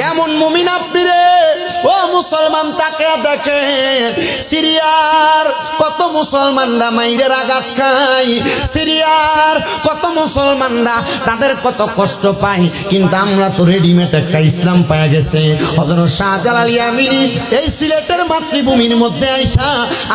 কেমন মুমিন আপনি? মুসলমান তাকে দেখেন সিরিয়ার কত মুসলমানরা মাইরের আঘাত খায়। সিরিয়ার কত মুসলমানরা তাদের কত কষ্ট পায়। কিন্তু আমরা তো রেডিমেড একটা ইসলাম পাওয়া গেছে। হজরত শাহজালাল ইয়ামিনী এই সিলেটের মাতৃভূমির মধ্যে আইসা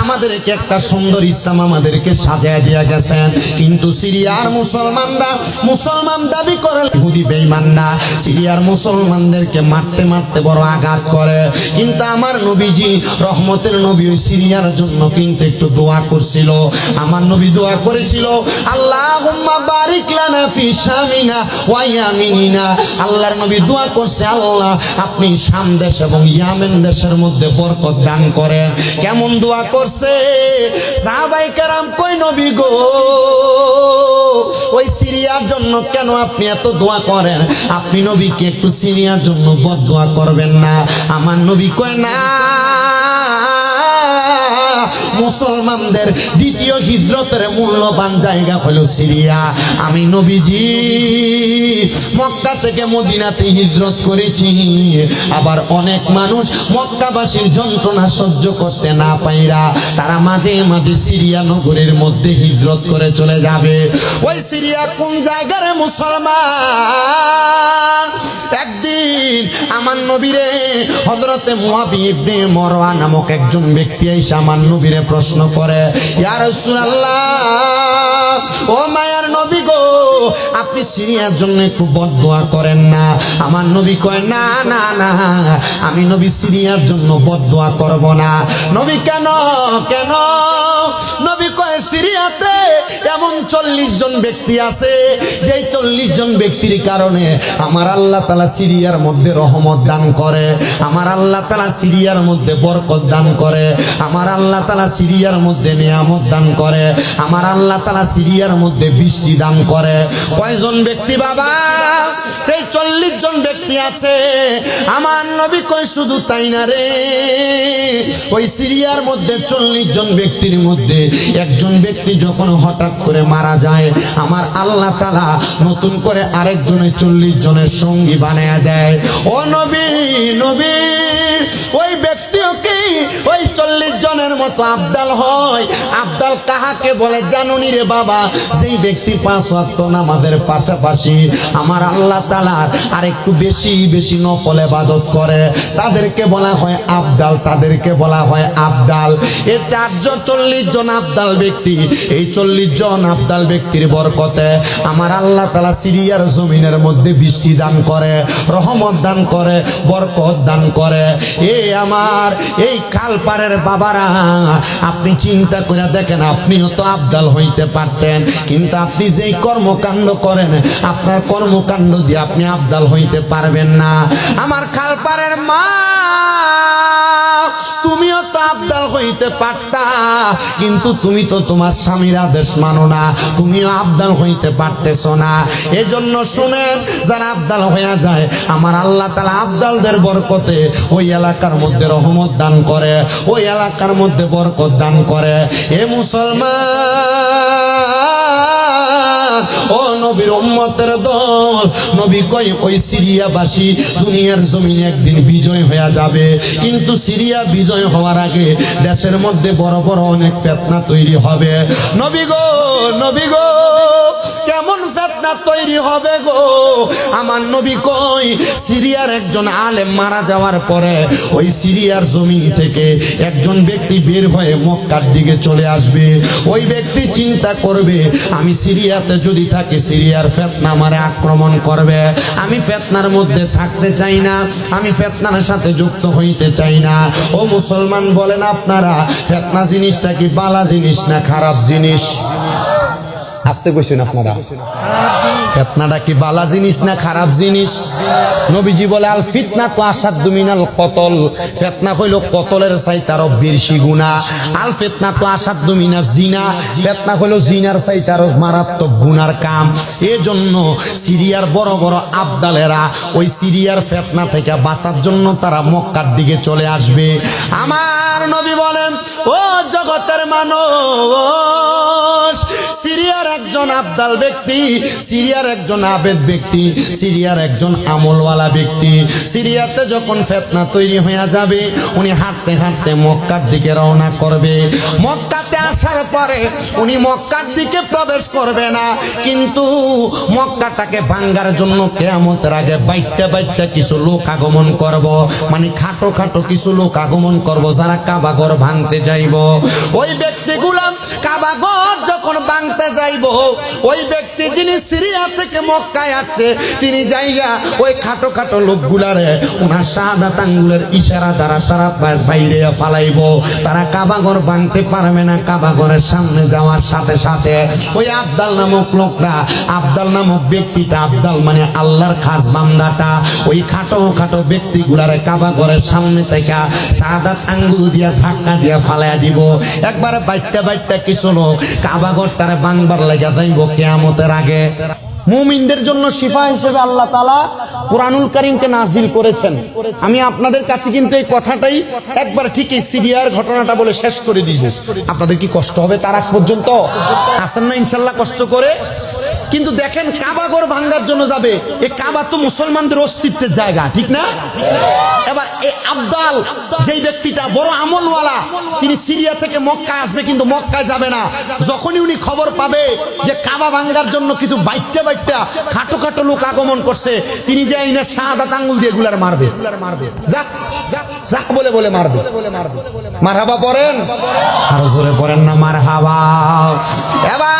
আমাদেরকে একটা সুন্দর ইসলাম আমাদেরকে সাজায় দিয়া গেছেন। কিন্তু সিরিয়ার মুসলমানরা মুসলমান দাবি করে ইহুদি বেঈমান না সিরিয়ার মুসলমানদেরকে মারতে মারতে বড় আঘাত করে। কিন্তু আমার নবীজি রহমতের নবী ওই সিরিয়ার জন্য কিন্তু একটু দোয়া করছিল। আমার নবী দোয়া করেছিল ইয়ামিনিনা। আল্লাহর নবী দোয়া করছে, আল্লাহ, আপনি শাম দেশ এবং ইয়ামেন দেশের মধ্যে বরকত দান করেন। কেমন দোয়া করছে? সাহাবাই কই নবী গো? ওই সিরিয়ার জন্য কেন আপনি এত দোয়া করেন? আপনি নবীকে একটু সিরিয়ার জন্য বদ দোয়া করবেন না। আমার নবী না মুসলমানদের দ্বিতীয় হিজরতের মূল্যবান জায়গা হলো সিরিয়া। আমি নবীজি মক্কা থেকে মদিনাতে হিজরত করেছি। আবার অনেক মানুষ মক্কাবাসীর যন্ত্রণা সহ্য করতে না পাইরা তারা মাঝে মাঝে সিরিয়া নগরের মধ্যে হিজরত করে চলে যাবে। ওই সিরিয়া কোন জায়গার মুসলমান? একদিন আমার নবীরে হজরতে মুয়াবি ইবনে মরওয়া নামক একজন ব্যক্তি এসে আমার নবীরে প্রশ্ন করে ইয়ার রাসূলুল্লাহ ও মায়ার নবী আপনি সিরিয়ার জন্য একটু বদদোয়া করেন না। আমার নবী কয়, না না না, আমি নবী সিরিয়ার জন্য বদদোয়া করব না। নবী কেন কেন? নবী কয়, সিরিয়াতে এমন চল্লিশ জন ব্যক্তি আছে, যেই চল্লিশ জন ব্যক্তির কারণে আমার আল্লাহ তালা সিরিয়ার মধ্যে রহমত দান করে, আমার আল্লাহ তালা সিরিয়ার মধ্যে বরকত দান করে, আমার আল্লাহ তালা সিরিয়ার মধ্যে নিয়ামত দান করে, আমার আল্লাহ তালা সিরিয়ার মধ্যে বৃষ্টি দান করে। কয়জন ব্যক্তি বাবা? এই চল্লিশ জন ব্যক্তি আছে। আমার নবী কয়, শুধু তাই না রে। ওই সিরিয়ার মধ্যে চল্লিশ জন ব্যক্তির মধ্যে একজন ব্যক্তি যখন হঠাৎ করে মারা যায়, আমার আল্লাহ তালা নতুন করে আরেকজনের চল্লিশ জনের সঙ্গী বানায় দেয়। ও নবী নবী, ওই ব্যক্তিও কি ওই চল্লিশ জনের মতো আবদাল হয়। আবদাল কাহাকে বলে, জানুনি রে বাবা, যেই ব্যক্তি পাঁচ ওয়াক্ত নামাজের পাশাপাশি আমার আল্লাহ তালার আর একটু বেশি বেশি নফল ইবাদত করে, তাদেরকে বলা হয় আবদাল, তাদেরকে বলা হয় আবদাল। এ চারজন, চল্লিশ জন আবদাল ব্যক্তি, এই চল্লিশ জন আবদাল ব্যক্তির বরকতে আমার আল্লাহ তালা সিরিয়ার জমিনের মধ্যে বৃষ্টি দান করে, রহমত দান করে, বরকত দান করে। এ আমার, এই খালপাড়ের বাবারা আপনি চিন্তা করে দেখেন, আপনিও তো আবদাল হইতে পারতেন। কিন্তু আপনি যেই কর্মকাণ্ড করেন, আপনার কর্মকাণ্ড দিয়ে আপনি আবদাল হইতে পারবেন না। আমার খালপারের মা তুমিও তো আবদাল হইতে পারতা, কিন্তু তুমি তো তোমার স্বামীর আদেশ মানো না, তুমিও আবদাল হইতে পারতেছ না। এজন্য শুনেন, যারা আবদাল হইয়া যায়, আমার আল্লাহ তালা আবদালদের বরকতে ওই এলাকার মধ্যে রহমত দান করে, ওই এলাকার মধ্যে বরকত দান করে। এ মুসলমান, ও নবীর উম্মতের দল। নবী কই ওই সিরিয়াবাসী, দুনিয়ার জমিনে একদিন বিজয় হয়ে যাবে। কিন্তু সিরিয়া বিজয় হওয়ার আগে দেশের মধ্যে বড় বড় অনেক ফেতনা তৈরি হবে। নবী গো নবী গো। কেমন তৈরি হবে গো। আমার নবী কই? সিরিয়ার একজন আলেম মারা যাওয়ার পরে ওই সিরিয়ার জমি থেকে একজন ব্যক্তি বের হয়ে মক্কার দিকে চলে আসবে। ওই ব্যক্তি চিন্তা করবে, আমি সিরিয়াতে যদি থাকি, সিরিয়ার ফেতনা আমারে আক্রমণ করবে। আমি ফেতনার মধ্যে থাকতে চাই না, আমি ফেতনার সাথে যুক্ত হইতে চাই না। ও মুসলমান বলেন, আপনারা, ফেতনা জিনিসটা কি বালা জিনিস না খারাপ জিনিস? আসতে কইছেন আপনারা। ফেতনাটা কি বালা জিনিস না খারাপ জিনিস? নবীজি বলে, আল ফিতনা তো আসাদ দুমিনাল কতল। ফেতনা হইল কতলের চাই তার বেশি গুণা। আল ফেতনা তো আসাদ দুমিনা জিনা। ফেতনা হইল জিনার চাই তার মারাত্মক গুনার কাম। এজন্য সিরিয়ার বড় বড় আবদালেরা ওই সিরিয়ার ফেতনা থেকে বাঁচার জন্য তারা মক্কার দিকে চলে আসবে। আমার নবী বলেন, ও জগতের মানুষ, সিরিয়ার একজন আবদাল ব্যক্তি, সিরিয়ার একজন আবেদ ব্যক্তি, সিরিয়ার একজন আমলওয়ালা ব্যক্তি। সিরিয়াতে যখন ফেতনা তৈরি হয়ে যাবে, উনি হাঁটতে হাঁটতে মক্কার দিকে রওনা করবে। মক্কাতে আসার পরে উনি মক্কার দিকে প্রবেশ করবে না, কিন্তু মক্কাটাকে ভাঙ্গার জন্য কেয়ামতের আগে বাইটটা বাইটটা কিছু লোক আগমন করব। মানে খাটো খাটো কিছু লোক আগমন করব, যারা কাবাগর ভাঙতে যাইব। ওই ব্যক্তিগুলা যখন ভাঙতে যাইব, ওই ব্যক্তি যিনি সিরিয়া থেকে মক্কায় আসছে, তিনি যাইয়া ওই খাটো খাটো লোকগুলারে ওনার আঙ্গুলের ইশারা দ্বারা সারা বাইরে ফালাইব। তারা কাবাগর ভাঙতে পারবে না কাবাগরের সামনে যাওয়ার সাথে সাথে ওই আবদাল নামক লোকরা, আবদাল নামক ব্যক্তিটা, আবদাল মানে আল্লাহর খাস বান্দাটা, ওই খাটো খাটো ব্যক্তিগুলারে কাবাগরের সামনে থেকে শাহাদাত আঙ্গুল দিয়া ধাক্কা দিয়া ফালাইয়া দিব। একবারে বাইটটা বাইটটা কিছু লোক কাবাগর তারা বাংবার লেগে যাইব, কেয়ামতের আগে। মুমিনদের জন্য শিফা হিসেবে আল্লাহ তালা কোরআনুল করিমকে নাজিল করেছেন। আমি আপনাদের কাছে কিন্তু এই কথাটাই একবার ঠিক এই সিরিয়ার ঘটনাটা বলে শেষ করে দিব আপনাদের কি কষ্ট হবে তার আগ পর্যন্ত? আসেন না ইনশাল্লাহ কষ্ট করে কিন্তু দেখেন কাবাগর ভাঙ্গার জন্য যাবে। এ কাবা তো মুসলমানদের অস্তিত্বের জায়গা, ঠিক না? এবার এই আবদাল যেই ব্যক্তিটা বড় আমলওয়ালা, তিনি সিরিয়া থেকে মক্কায় আসবে, কিন্তু মক্কায় যাবে না। যখনই উনি খবর পাবে যে কাবা ভাঙ্গার জন্য কিছু বাইটটা বাইটটা খাটো খাটো লোক আগমন করছে, তিনি যে আইনে সাদা আঙ্গুল দিয়ে গুলার মারবে। যাক যাক যাক বলে বলে মারবে। মারহাবা পড়েন? আরও জোরে পড়েন না মারহাবা। এবার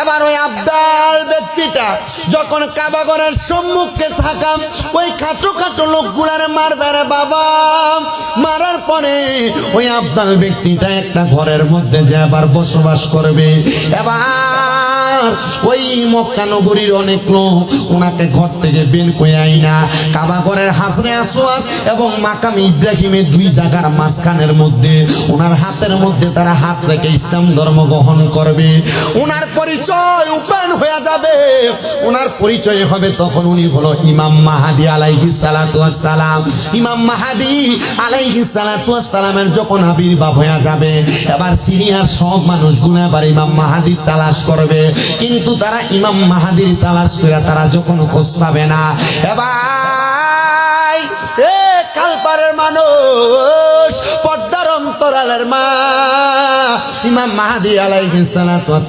এবার ওই আবদাল ব্যক্তিটা যখন কাবাগরের সম্মুখে থাকাম ওই খাটো খাটো লোকগুলার মারবে রে বাবা, মারার পরে ওই আবদাল ব্যক্তিটা একটা ঘরের মধ্যে যে আবার বসবাস করবে। এবার ওই মক্কা নগরীর অনেক লোক ওনাকে ঘর থেকে বের করে আইনা কাবাগরের হাসরে আসোয়াদ এবং মাকাম ইব্রাহিমের দুই জায়গার মাঝখানের মধ্যে ওনার হাতের মধ্যে তারা হাত রেখে ইসলাম ধর্ম গ্রহণ করবে। ওনার পরিচয় উপায়ন হয়ে যাবে। ওনার পরিচয় হবে তখন উনি হলো ইমাম মাহাদি আলাইহি সালাম ইমাম মাহাদি আলাইহি সালামের যখন আবির্ভাব হয়ে যাবে, এবার সিরিয়ার সব মানুষগুলো এবার ইমাম মাহাদির তালাশ করবে। কিন্তু তারা ইমাম মাহাদির তালাশ করে তারা যখন খোঁজ পাবে না এবার কালপারের মানুষ পর্দার অন্তরালের মা। ইমাম মাহাদি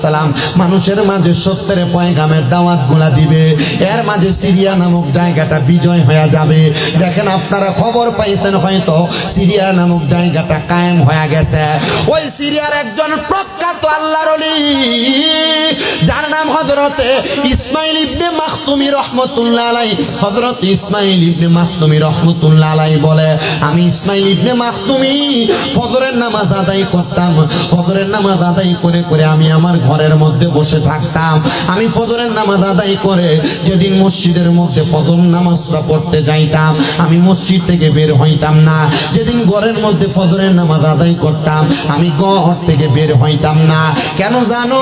সালাম মানুষের মাঝে সত্যের পয়গামের দাওয়াতগুলা দিবে। এর মাঝে সিরিয়া নামক জায়গাটা বিজয় হয়ে যাবে। দেখেন আপনারা খবর পাইছেন হয়তো, সিরিয়া নামক জায়গাটা কায়েম হয়ে গেছে। ওই সিরিয়ার একজন প্রখ্যাত আল্লাহর যার নাম হজরতে ইসমাইল ইবনে মাখতুমি রহমতুল্লাহ আলাই হজরত ইসমাইল ইবনে মাখতুমি রহমতুল্লাহ আলাই বলে, আমি ইসমাইল ইবনে মাখতুমি ফজরের নামাজ আদায় করতাম। ফজরের নামাজ আদায় করে করে আমি আমার ঘরের মধ্যে বসে থাকতাম। আমি ফজরের নামাজ আদায় করে যেদিন মসজিদের মধ্যে ফজর নামাজটা পড়তে যাইতাম, আমি মসজিদ থেকে বের হইতাম না। যেদিন ঘরের মধ্যে ফজরের নামাজ আদায় করতাম, আমি ঘর থেকে বের হইতাম না। কেন জানো?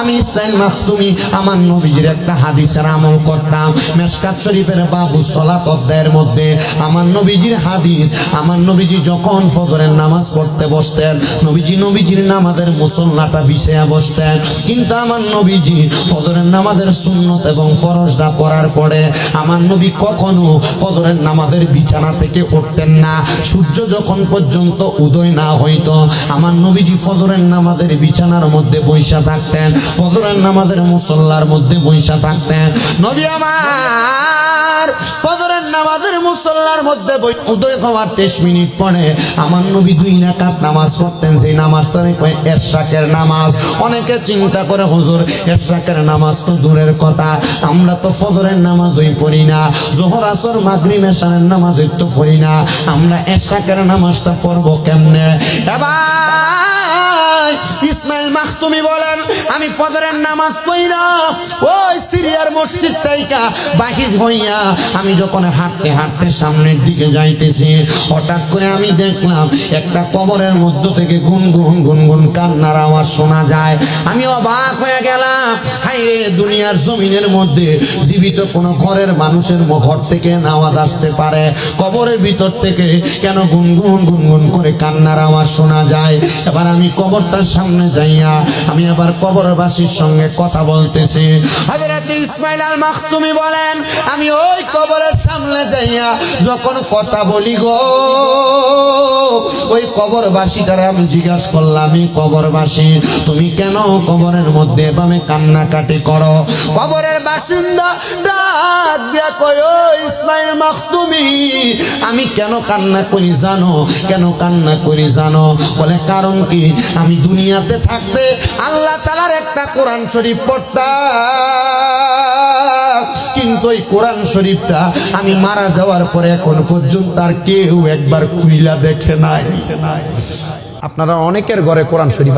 আমি ইসলাম মাসুমি আমার নবীজির একটা হাদিসের আমল করতাম। মেসকাত শরীফের বাবু সলাত অধ্যায়ের মধ্যে আমার নবীজির হাদিস, আমার নবীজি যখন ফজরের নামাজ পড়তে বসতেন। নবীজি নবীজির নামাজের মুসল্লাটা বিছায়া বসতেন। কিন্তু আমার নবীজি ফজরের নামাজের সুন্নত এবং ফরজটা পড়ার পরে আমার নবী কখনো ফজরের নামাজের বিছানা থেকে উঠতেন না। সূর্য যখন পর্যন্ত উদয় না হইত, আমার নবীজি ফজরের নামাজের বিছানার মধ্যে বৈশা থাকতেন। ফজরের নামাজের মুসল্লার মধ্যে বৈশা থাকতেন। নবী আমার ফজরের নামাজের মুসল্লার মধ্যে উদয় হওয়ার তেইশ মিনিট পরে আমার নবী দুই রাকাত নামাজ পড়তেন সেই নামাজটা কয় এরশাকের নামাজ। অনেকে চিন্তা করে, হুজুর এরশাকের নামাজ তো দূরের কথা, আমরা তো ফজরের নামাজই পড়ি না, জোহর, আসর, মাগরিব, এশারের নামাজই তো পড়ি না, আমরা এরশাকের নামাজটা পড়ব কেমনে? এবার ইসমাইল মাকসুমি বলেন, আমি ফজরের নামাজ পড়ি না। ওই সিরিয়ার মসজিদ তাইকা বাহির হইয়া আমি যখন হাঁটতে হাঁটতে সামনের দিকে যাইতেছি, হঠাৎ করে আমি দেখলাম একটা কবরের মধ্য থেকে গুনগুন গুনগুন কান্নার আওয়াজ শোনা যায়। আমি অবাক হয়ে গেলাম। হাই রে দুনিয়ার জমিনের মধ্যে জীবিত কোনো ঘরের মানুষের ঘর থেকে আওয়াজ আসতে পারে। কবরের ভিতর থেকে কেন গুনগুন গুনগুন করে কান্নার আওয়াজ শোনা যায়? এবার আমি কবরটার সামনে যাইয়া আমি আবার কবরবাসীর সঙ্গে কথা বলতেছি। হযরত ইসমাইল আল মাখতুমি বলেন, আমি ওই কবরের সামনে যাইয়া যখন কথা বলি গো ওই কবরবাসীটারে আমি জিজ্ঞাসা করলাম কবরবাসী, তুমি কেন কবরের মধ্যে এভাবে কান্নাকাটি করো? কবরের বাসিন্দা ডাক দিয়া কয়, "ও ইসমাইল মাখতুমি, আমি কেন কান্না করি জানো? কেন কান্না করি জানো? বলে, কারণ কি? আমি দুনিয়াতে থাকতে আল্লাহ তালার একটা কোরআন শরীফ পড়তাম। কিন্তু ওই কোরআন শরীফটা আমি মারা যাওয়ার পরে এখন পর্যন্ত আর কেউ একবার খুইলা দেখে নাই। আপনারা অনেকের ঘরে কোরআন শরীফ